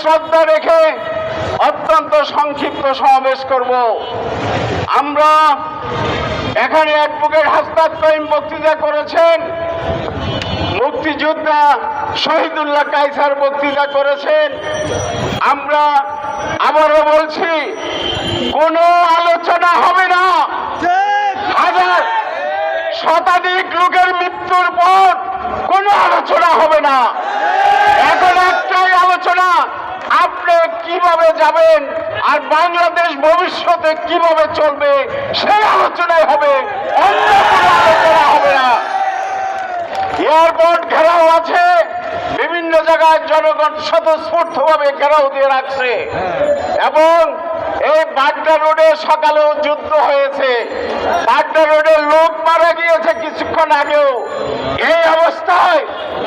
শ্রদ্ধা রেখে অত্যন্ত সংক্ষিপ্ত সমাবেশ করব। আমরা এখানে অ্যাডভোকেট হাসনাত করিম বক্তৃতা করেছেন, মুক্তিযোদ্ধা শহীদুল্লাহ কাইসার বক্তৃতা করেছেন। আমরা আবারও বলছি, কোনো আলোচনা হবে না। হাজার শতাধিক লোকের মৃত্যুর পর কোনো আলোচনা হবে না। এখন কীভাবে যাবেন আর বাংলাদেশ ভবিষ্যতে কীভাবে চলবে, সেই আলোচনাই হবে। অন্য কোনো আলোচনা হবে না এয়ারপোর্ট ঘেরাও আছে, বিভিন্ন জায়গায় জনগণ স্বতঃস্ফূর্তভাবে ঘেরাও দিয়ে রাখছে। এবং এই বাড্ডা রোডে সকালেও যুদ্ধ হয়েছে। বাড্ডা রোডে লোক মারা গিয়েছে কিছুক্ষণ আগেও। এই অবস্থায়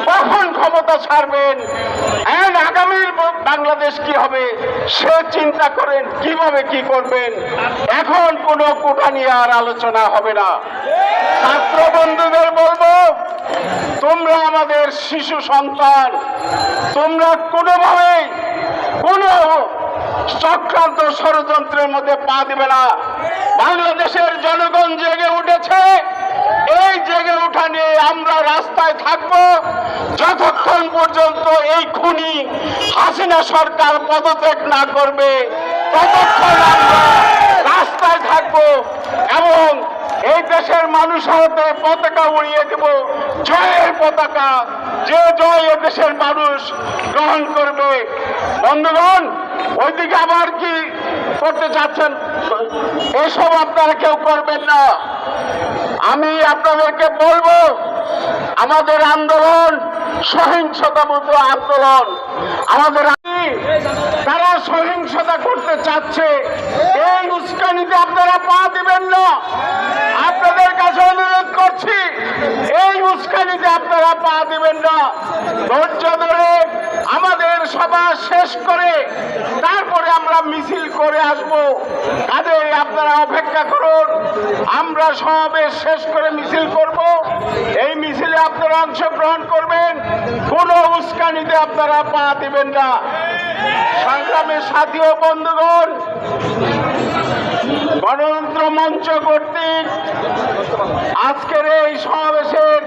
কখন ক্ষমতা ছাড়বেন? আগামীর বাংলাদেশ কি হবে, সে চিন্তা করেন কীভাবে কি করবেন। এখন কোনো কোটা নিয়ে আর আলোচনা হবে না। ছাত্র বন্ধুদের বলব, তোমরা আমাদের শিশু সন্তান, তোমরা কোনোভাবেই কোনো চক্রান্ত ষড়যন্ত্রের মধ্যে পা দিবে না। বাংলাদেশের জনগণ জেগে উঠেছে এই জেগে উঠা নিয়ে আমরা রাস্তায় থাকব। যতক্ষণ পর্যন্ত এই খুনি হাসিনা সরকার পদত্যাগ না করবে, ততক্ষণ আমরা রাস্তায় থাকব এবং এই দেশের মানুষ হাতে পতাকা উড়িয়ে দেব। জয়ের পতাকা, যে জয় এ দেশের মানুষ গ্রহণ করবে। বন্ধুগণ, ওইদিকে আবার কি করতে চাচ্ছেন, এসব আপনারা কেউ করবেন না। আমি আপনাদেরকে বলব, আমাদের আন্দোলন সহিংসতা মতো আন্দোলন। আমাদের তারা সহিংসতা করতে চাচ্ছে, এই উস্কানিতে আপনারা পা দিবেন না। আপনাদের উস্কানিতে আপনারা পা দিবেন না। ধৈর্য ধরে আমাদের সভা শেষ করে তারপরে আমরা মিছিল করে আসব। কাজে আপনারা অপেক্ষা করুন, আমরা সমাবেশ শেষ করে মিছিল করব। এই মিছিলে আপনারা অংশগ্রহণ করবেন, কোনো উস্কানিতে আপনারা পা দিবেন না। সংগ্রামের সাথী ও বন্ধুগণ, গণতন্ত্র মঞ্চ কর্তৃক আজকের এই সমাবেশের